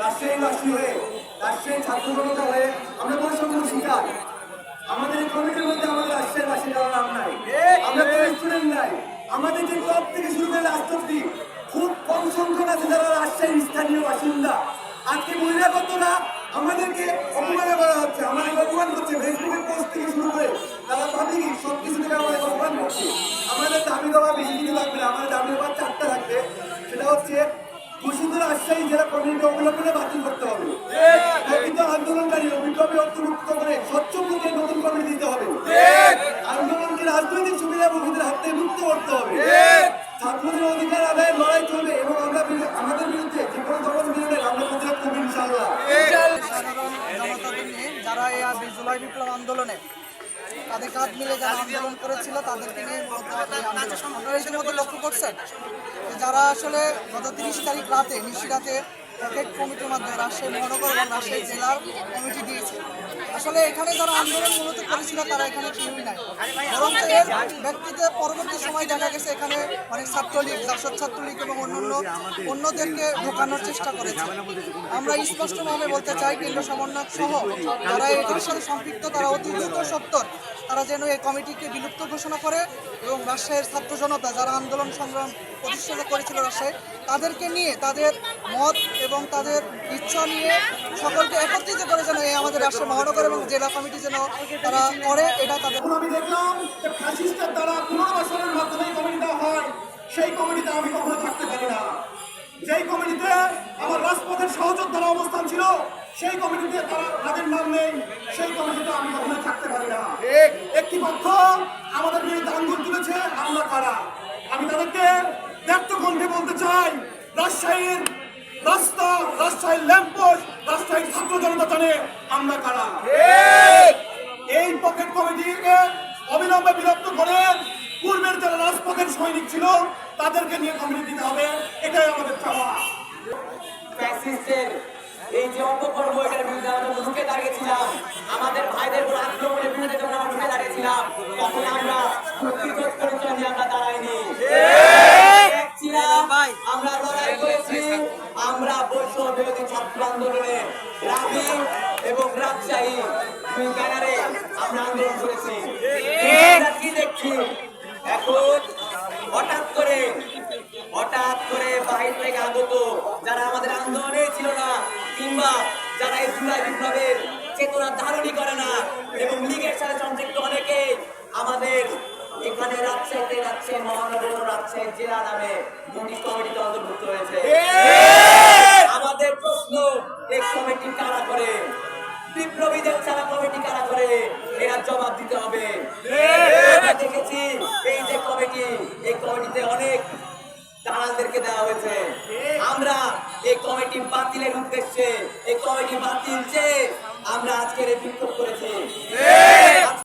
রাজশাহী ছাত্র জনতা হয়ে আমরা পরিশ্রম শিকার। আমাদের এই কমিটির মধ্যে আমাদের রাজশাহী বাসী যাওয়ার নাম নাই। আমরা স্টুডেন্ট নাই। আমাদের যে ক্লাব থেকে শুরু করে অব্দি খুব কম সংখ্যক আছে যারা রাজশাহীর স্থানীয় বাসিন্দা। আজকে না আমাদেরকে অপমান করা হচ্ছে আমাদের অপমান করছে ফেসবুকে পোস্ট থেকে শুরু করে তারা ভাবি সব কিছু থেকে আমাদের অপমান করছে আমাদের দাবি দেওয়া বেশি কিছু লাগবে না আমাদের দাবি দেওয়া চারটা থাকবে সেটা হচ্ছে ঘোষিত রাজশাহী কমিটি অবলম্বনে বাতিল করতে হবে। প্রকৃত আন্দোলনকারী অভিজ্ঞতা অন্তর্ভুক্ত করে স্বচ্ছ মুখে নতুন কমিটি দিতে হবে। আন্দোলনকে রাজনৈতিক সুবিধা ভোগীদের হাত থেকে মুক্ত করতে হবে। ছাত্রদের অধিকার আদায়ের লড়াই চলবে এবং আমরা আমাদের বিরুদ্ধে যে কোনো দমন বিরুদ্ধে আমরা প্রতিরোধ করব ইনশাআল্লাহ। যারা এই জুলাই বিপ্লব আন্দোলনে তাদের কাঁধ মিলে যারা আন্দোলন করেছিল, তাদেরকে নিয়ে লক্ষ্য করছেন যারা আসলে গত তিরিশ তারিখ রাতে এক এক কমিটির মাধ্যমে রাজশাহী মহানগর এবং রাজশাহী জেলার কমিটি দিয়েছে। আসলে এখানে যারা আন্দোলন মূলত করেছিল, তারা এখানে কেউই নাই। বরং এর ব্যক্তিতে পরবর্তী সময় দেখা গেছে, এখানে অনেক ছাত্রলীগ, জাসদ ছাত্রলীগ এবং অন্যান্য অন্যদেরকে ঢোকানোর চেষ্টা করেছে। আমরা স্পষ্টভাবে বলতে চাই কেন্দ্র সমন্বয়ক সহ যারা এটার সাথে সম্পৃক্ত, তারা অতি দ্রুত সত্তর তারা যেন এই কমিটিকে বিলুপ্ত ঘোষণা করে এবং রাজশাহীর ছাত্র জনতা যারা আন্দোলন সংগ্রাম প্রতিষ্ঠিত করেছিল রাজশাহী, তাদেরকে নিয়ে তাদের মত এবং তাদের ইচ্ছা নিয়ে সকলকে একত্রিত করে যেন এই আমাদের রাজশাহী মহানগর এবং জেলা কমিটি যেন তারা করে, এটা তাদের আমি দেখলাম ফ্যাসিস্টের দ্বারা পুনর্বাসনের মাধ্যমে কমিটি হয়, সেই কমিটিতে আমি কখনো থাকতে পারি না। যেই কমিটিতে আমার রাজপথের সহযোদ্ধারা অবস্থান ছিল সেই কমিটিতে তারা তাদের নাম নেই সেই কমিটিতে আমি কখনো থাকতে পারি না। একটি পক্ষ আমাদের বিরুদ্ধে আঙ্গুল তুলেছে আমরা কারা? আমি তাদেরকে ব্যক্ত কণ্ঠে বলতে চাই রাজশাহীর রাস্তা রাজশাহীর ল্যাম্পোস্ট রাজশাহীর ছাত্র জনতা জানে আমরা কারা। এই পকেট কমিটিকে অবিলম্বে বিরক্ত করে পূর্বের যারা রাজপথের সৈনিক ছিল তাদেরকে নিয়ে কমিটি দিতে হবে এটাই আমাদের চাওয়া। এই যে দাঁড়িয়েছিলাম। আমাদের ভাইদের উপর আক্রমণের বিরুদ্ধে যখন আমরা উঠে দাঁড়িয়েছিলাম। তখন আমরা প্রতিরোধ করেছিলাম যে আমরা দাঁড়াইনি। আমরা লড়াই করেছি। আমরা বৈষম্য বিরোধী ছাত্র আন্দোলনে রাবি এবং রাজশাহী বিপ্লবের চেতনা ধারণই করে না। এবং লীগের সাথে সম্পৃক্ত অনেকে আমাদের এখানে রাজশাহীতে রাজশাহী মহানগর রাজশাহী জেলা নামে দুটি কমিটিতে অন্তর্ভুক্ত হয়েছে। আমাদের প্রশ্ন এই কমিটি কারা করে? বিপ্লবীদের ছাড়া কমিটি কারা করে? এরা জবাব দিতে হবে। দেখেছি এই যে কমিটি এই কমিটিতে অনেক দালালদেরকে দেওয়া হয়েছে। আমরা এই কমিটি বাতিলের উদ্দেশ্যে এই কমিটি বাতিল চেয়ে আমরা আজকের এই বিক্ষোভ করেছি